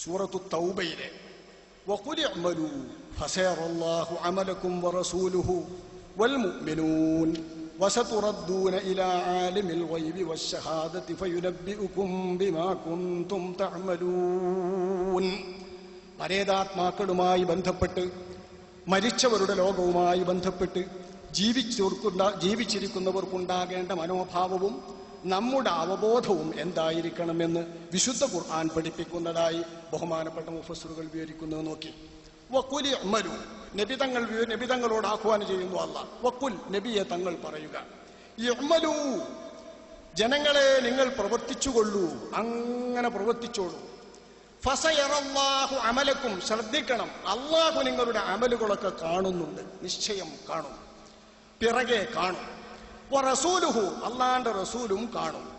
സൂറത്തു തൗബയിലെ وقل اعملوا فسيرى الله عملكم ورسوله والمؤمنون وستردون إلى عالم الغيب والشهادة فينبئكم بما كنتم تعملون പരേതാത്മാക്കളുമായി ബന്ധപ്പെട്ട് മരിച്ചവരുടെ ലോകവുമായി ബന്ധപ്പെട്ട് ജീവിച്ചവർക്കുണ്ട ജീവിച്ചിരിക്കുന്നവർക്കുണ്ടാകേണ്ട മനോഭാവവും നമ്മുടെ അവബോധവും എന്തായിരിക്കണമെന്ന് വിശുദ്ധ ഖുർആൻ പഠിപ്പിക്കുന്നതായി ബഹുമാനപ്പെട്ട മുഫസറുകൾ വിവരിക്കുന്നത് നോക്കി. വക്കുലി അമലു നബി തങ്ങൾ നബി തങ്ങളോട് ആഹ്വാനം ചെയ്യുന്നു അല്ല. വക്കുൽ നബിയെ തങ്ങൾ പറയുക. യഅ്മലൂ ജനങ്ങളെ നിങ്ങൾ പ്രവർത്തിച്ചുകൊള്ളൂ അങ്ങനെ പ്രവർത്തിച്ചോളൂ. ഫസയറല്ലാഹു അമലക്കും ശ്രദ്ധിക്കണം. അള്ളാഹു നിങ്ങളുടെ അമലുകളൊക്കെ കാണുന്നുണ്ട്. നിശ്ചയം കാണും. പിറകെ കാണും. അള്ളാന്റെ റസൂലും കാണും.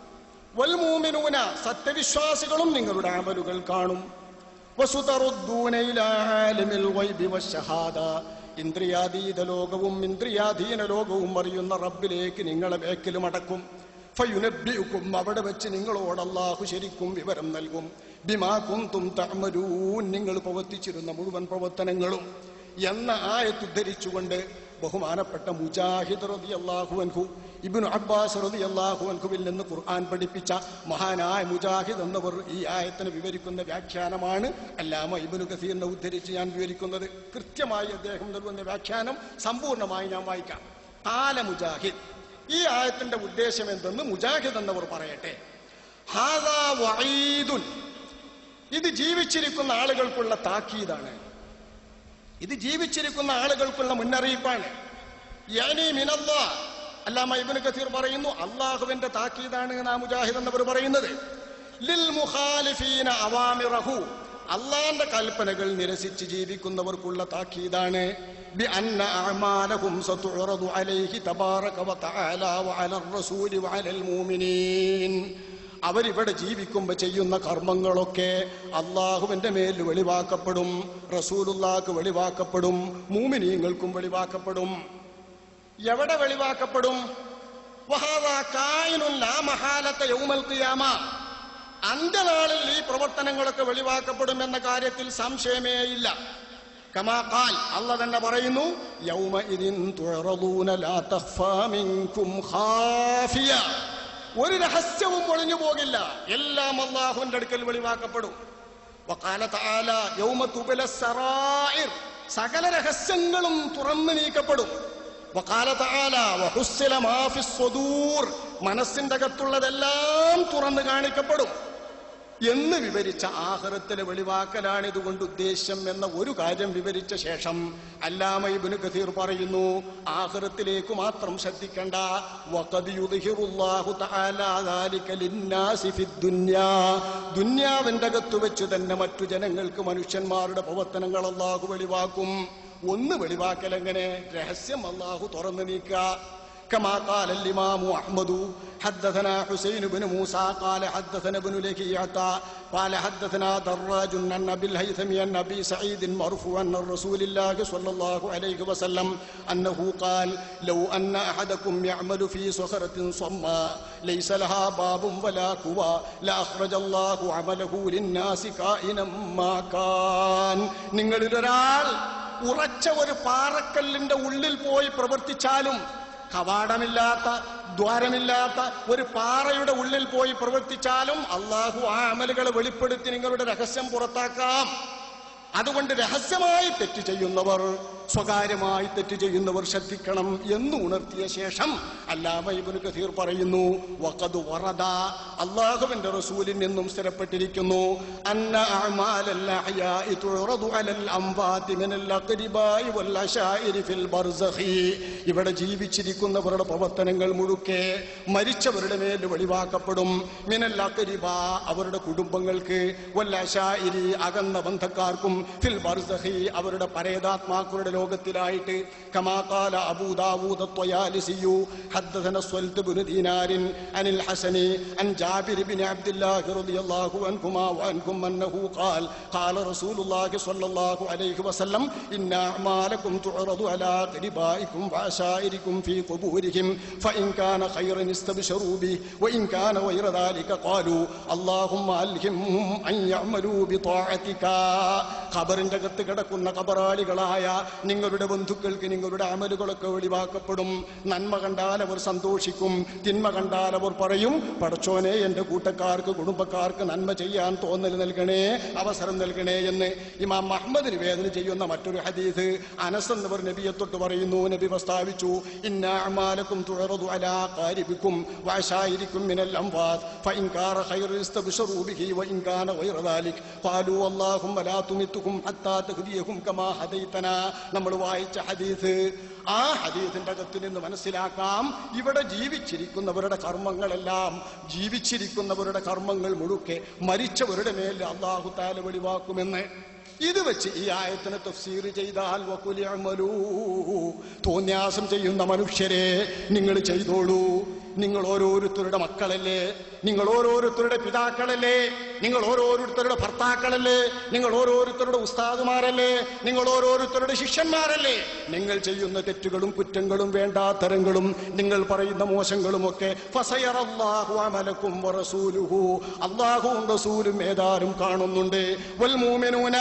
വൽമൂമിനൂന സത്യവിശ്വാസികളും നിങ്ങളുടെ അമലുകൾ കാണും. ഇന്ദ്രിയാതീത ലോകവും ഇന്ദ്രിയാധീന ലോകവും അറിയുന്ന റബ്ബിലേക്ക് നിങ്ങളെ ബേക്കിലും അടക്കും. ഫയുനബ്ബിഉക്കും അവിടെ വെച്ച് നിങ്ങളോട് അല്ലാഹു ശരിക്കും വിവരം നൽകും. ബിമാക്കും തും തമരൂ നിങ്ങൾ പ്രവർത്തിച്ചിരുന്ന മുഴുവൻ പ്രവർത്തനങ്ങളും. എന്ന ആയത്ത് ഉദ്ധരിച്ചുകൊണ്ട് ബഹുമാനപ്പെട്ട മുജാഹിദ് റളിയല്ലാഹു അൻഹു ഇബിൻ അബ്ബാസ് റളിയല്ലാഹു അൻഹുവിൽ നിന്ന് ഖുർആൻ പഠിപ്പിച്ച മഹാനായ മുജാഹിദ് എന്നവർ ഈ ആയത്തിന് വിവരിക്കുന്ന വ്യാഖ്യാനമാണ് അല്ലാമ ഇബ്നു കസീറിനെ ഉദ്ധരിച്ച് ഞാൻ വിവരിക്കുന്നത്. കൃത്യമായി അദ്ദേഹം നൽകുന്ന വ്യാഖ്യാനം സമ്പൂർണമായി ഞാൻ വായിക്കാം. കാല മുജാഹിദ്. ഈ ആയത്തിന്റെ ഉദ്ദേശം എന്തെന്ന് മുജാഹിദ് എന്നവർ പറയട്ടെ. ഹാദാ ഇത് ജീവിച്ചിരിക്കുന്ന ആളുകൾക്കുള്ള താക്കീതാണ്. ഇത് ജീവിച്ചിരിക്കുന്ന ആളുകൾക്കുള്ള മുന്നറിയിപ്പാണ്. യാനി മിനല്ലാ. അല്ലാമ ഇബ്നു കസീർ പറയുന്നു അള്ളാഹുവിന്റെ താക്കീതാണ് നാ മുജാഹിദ് എന്നവർ പറയുന്നത്. ലിൽ മുഖാലിഫീന അവാമിറഹു. അള്ളാന്റെ കൽപ്പനകൾ നിരസിച്ച് ജീവിക്കുന്നവർക്കുള്ള താക്കീതാണ്. അലൈഹി തബാറക വതആല വഅലർ റസൂലി വഅലൽ മുഅ്മിനീൻ. അവരിവിടെ ജീവിക്കുമ്പോൾ ചെയ്യുന്ന കർമ്മങ്ങളൊക്കെ അള്ളാഹുവിന്റെ മേൽ വെളിവാക്കപ്പെടും റസൂലുല്ലാക്ക് വെളിവാക്കപ്പെടും മൂമിനീങ്ങൾക്കും വെളിവാക്കപ്പെടും. എവിടെ വെളിവാക്കപ്പെടും? അന്ത്യനാളിൽ ഈ പ്രവർത്തനങ്ങളൊക്കെ വെളിവാക്കപ്പെടും എന്ന കാര്യത്തിൽ സംശയമേ ഇല്ല. അല്ല തന്നെ പറയുന്നു യൗമ ഇതിൻ ലാ ഖാഫിയ. ഒരു രഹസ്യവും ഒളിഞ്ഞു പോകില്ല. എല്ലാം അള്ളാഹുവിന്റെ അടുക്കൽ വെളിവാക്കപ്പെടും. സകല രഹസ്യങ്ങളും തുറന്നു നീക്കപ്പെടും. മനസ്സിന്റെ അകത്തുള്ളതെല്ലാം തുറന്നു കാണിക്കപ്പെടും. എന്ന് വിവരിച്ച ആഹ്റത്തിലെ വെളിവാക്കലാണ് ഇതുകൊണ്ട് ഉദ്ദേശ്യം എന്ന ഒരു കാര്യം വിവരിച്ച ശേഷം അല്ലാമ ഇബ്നു കഥീർ പറയുന്നു ആഹ്റത്തിലേക്ക് മാത്രം ശ്രദ്ധിക്കണ്ട. ദുന്യാവിന്റെ അകത്ത് വെച്ച് തന്നെ മറ്റു ജനങ്ങൾക്ക് മനുഷ്യന്മാരുടെ പ്രവർത്തനങ്ങൾ അള്ളാഹു വെളിവാക്കും. ഒന്ന് വെളിവാക്കൽ എങ്ങനെ? രഹസ്യം അള്ളാഹു തുറന്നു നീക്കുക. كما قال الإمام أحمد حدثنا حسين بن موسى قال حدثنا ابن لكيعة قال حدثنا دراج عن أبي الهيثم عن أبي سعيد مرفوعا عن رسول الله صلى الله عليه وسلم أنه قال لو أن أحدكم يعمل في صخرة صماء ليس لها باب ولا كوى لأخرج الله عمله للناس كائنا ما كان നിങ്ങളിലൊരാൾ ഉറച്ച ഒരു പാറക്കല്ലിന്റെ ഉള്ളിൽ പോയി പ്രവർത്തിച്ചാലും കവാടമില്ലാത്ത ദ്വാരമില്ലാത്ത ഒരു പാറയുടെ ഉള്ളിൽ പോയി പ്രവർത്തിച്ചാലും അള്ളാഹു ആ അമലുകൾ വെളിപ്പെടുത്തി നിങ്ങളുടെ രഹസ്യം പുറത്താക്കാം. അതുകൊണ്ട് രഹസ്യമായി തെറ്റ് ചെയ്യുന്നവർ സ്വകാര്യമായി തെറ്റ് ചെയ്യുന്നവർ ശ്രദ്ധിക്കണം എന്ന് ഉണർത്തിയ ശേഷം അല്ലാമ ഇബ്നു കഥീർ പറയുന്നു വഖദ് വറദ. അള്ളാഹുവിന്റെ റസൂലിൽ നിന്നും സ്ഥിരപ്പെട്ടിരിക്കുന്നു അന്ന അലൽ മിനൽ വൽ ഫിൽ ബർസഖി. ഇവിടെ ജീവിച്ചിരിക്കുന്നവരുടെ പ്രവർത്തനങ്ങൾ മുഴുക്കെ മരിച്ചവരുടെ മേൽ വെളിവാക്കപ്പെടും. മിനൽ അഖ്രിബ അവരുടെ കുടുംബങ്ങൾക്ക് വൽ അശായിരി അകന്ന ബന്ധക്കാർക്കും ഫിൽ ബർസഖി അവരുടെ പരേതാത്മാക്കളുടെ ലോകത്തിലായിട്ട് കമാ ഖാല അബൂ ദാവൂദ് الطيالسي حدثنا الصلت بن دينار عن الحسن عن جابر بن عبد الله رضي الله عنهما وعنكم انه قال قال رسول الله صلى الله عليه وسلم ان اعمالكم تعرض على قربائكم وعشائركم في قبورهم فان كان خيرا استبشروا به وان كان غير ذلك قالوا اللهم الهمهم ان يعملوا بطاعتك ഖബറിന്റെ അകത്ത് കിടക്കുന്ന കബറാളികളായ നിങ്ങളുടെ ബന്ധുക്കൾക്ക് നിങ്ങളുടെ അമലുകളൊക്കെ വെളിവാക്കപ്പെടും നന്മ കണ്ടാൽ അവർ സന്തോഷിക്കും തിന്മ കണ്ടാൽ അവർ പറയും പടച്ചോനെ എന്റെ കൂട്ടക്കാർക്ക് കുടുംബക്കാർക്ക് നന്മ ചെയ്യാൻ തോന്നൽ നൽകണേ അവസരം നൽകണേ എന്ന് ഇമാം മഹമ്മദ് നിവേദന ചെയ്യുന്ന മറ്റൊരു ഹദീസ് അനസ് എന്നവർ നബിയെ തൊട്ട് പറയുന്നു നബി പ്രസ്താവിച്ചു ഇന്ന അമാലക്കും തുഴറതു അലാ കാരിബിക്കും വാശായിരിക്കും മിനൽ അംവാദ് فإن كان خير استبشروا به وإن كان غير ذلك قالوا اللهم لا تمتهم حتى تهديهم كما هديتنا നമ്മൾ വായിച്ച ഹദീസ്. ആ ഹദീസിന്റെ അകത്ത് നിന്ന് മനസ്സിലാക്കാം. ഇവിടെ ജീവിച്ചിരിക്കുന്നവരുടെ കർമ്മങ്ങളെല്ലാം ജീവിച്ചിരിക്കുന്നവരുടെ കർമ്മങ്ങൾ മുഴുക്കെ മരിച്ചവരുടെ മേൽ അള്ളാഹു താല വെളിവാക്കുമെന്ന്. ഇത് വെച്ച് ഈ ആയത്തിനെ തഫ്സീർ ചെയ്താൽ വക്കുലി അമലൂ തോന്യാസം ചെയ്യുന്ന മനുഷ്യരെ നിങ്ങൾ ചെയ്തോളൂ. നിങ്ങൾ ഓരോരുത്തരുടെ മക്കളല്ലേ? നിങ്ങൾ ഓരോരുത്തരുടെ പിതാക്കളല്ലേ? നിങ്ങൾ ഓരോരുത്തരുടെ ഭർത്താക്കളല്ലേ? നിങ്ങൾ ഓരോരുത്തരുടെ ഉസ്താദുമാരല്ലേ? നിങ്ങൾ ഓരോരുത്തരുടെ ശിഷ്യന്മാരല്ലേ? നിങ്ങൾ ചെയ്യുന്ന തെറ്റുകളും കുറ്റങ്ങളും വേണ്ടാത്തരങ്ങളും നിങ്ങൾ പറയുന്ന മോശങ്ങളും ഒക്കെ അള്ളാഹുവും റസൂലും ഏതാരും കാണുന്നുണ്ട്. വൽ മൂമിനൂന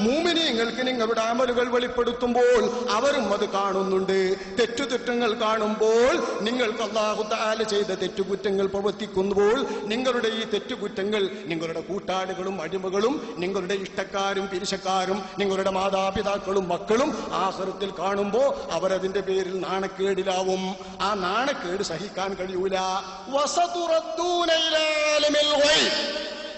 മൂമിനീങ്ങൾക്ക് നിങ്ങളുടെ അമലുകൾ വെളിപ്പെടുത്തുമ്പോൾ അവരും അത് കാണുന്നുണ്ട്. തെറ്റുകുറ്റങ്ങൾ കാണുമ്പോൾ നിങ്ങൾക്ക് അള്ളാഹു ചെയ്ത തെറ്റുകുറ്റങ്ങൾ പ്രവർത്തിക്കുമ്പോൾ നിങ്ങളുടെ ഈ തെറ്റുകുറ്റങ്ങൾ നിങ്ങളുടെ കൂട്ടാളികളും അടിമകളും നിങ്ങളുടെ ഇഷ്ടക്കാരും പിരിശക്കാരും നിങ്ങളുടെ മാതാപിതാക്കളും മക്കളും ആഹൃത്തിൽ കാണുമ്പോൾ അവരതിന്റെ പേരിൽ നാണക്കേടിലാവും ആ നാണക്കേട് സഹിക്കാൻ കഴിയൂല.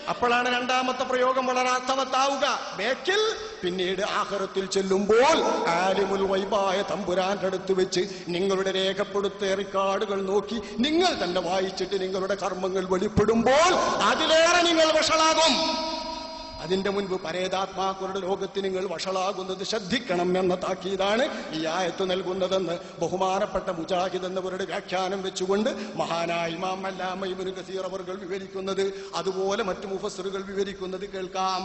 അപ്പോഴാണ് രണ്ടാമത്തെ പ്രയോഗം വളരെ അർത്ഥവത്താവുക. ബേക്കിൽ പിന്നീട് ആഹരത്തിൽ ചെല്ലുമ്പോൾ ആലിമുൽ വൈബായ തമ്പുരാന്റെ അടുത്ത് വെച്ച് നിങ്ങളുടെ രേഖപ്പെടുത്തിയ റിക്കാർഡുകൾ നോക്കി നിങ്ങൾ തന്നെ വായിച്ചിട്ട് നിങ്ങളുടെ കർമ്മങ്ങൾ വെളിപ്പെടുമ്പോൾ അതിലേറെ നിങ്ങൾ വഷളാകും. അതിന്റെ മുൻപ് പരേതാത്മാക്കളുടെ ലോകത്ത് നിങ്ങൾ വഷളാകുന്നത് ശ്രദ്ധിക്കണം എന്ന താക്കീതാണ് ഈ ആയത്ത് നൽകുന്നതെന്ന് ബഹുമാനപ്പെട്ട മുജാഹിദ് എന്നവരുടെ വ്യാഖ്യാനം വെച്ചുകൊണ്ട് മഹാനായ ഇമാം അല്ലാമ ഇബ്നു കസീർ അവർ വിവരിക്കുന്നത്. അതുപോലെ മറ്റു മുഫസറുകൾ വിവരിക്കുന്നത് കേൾക്കാം.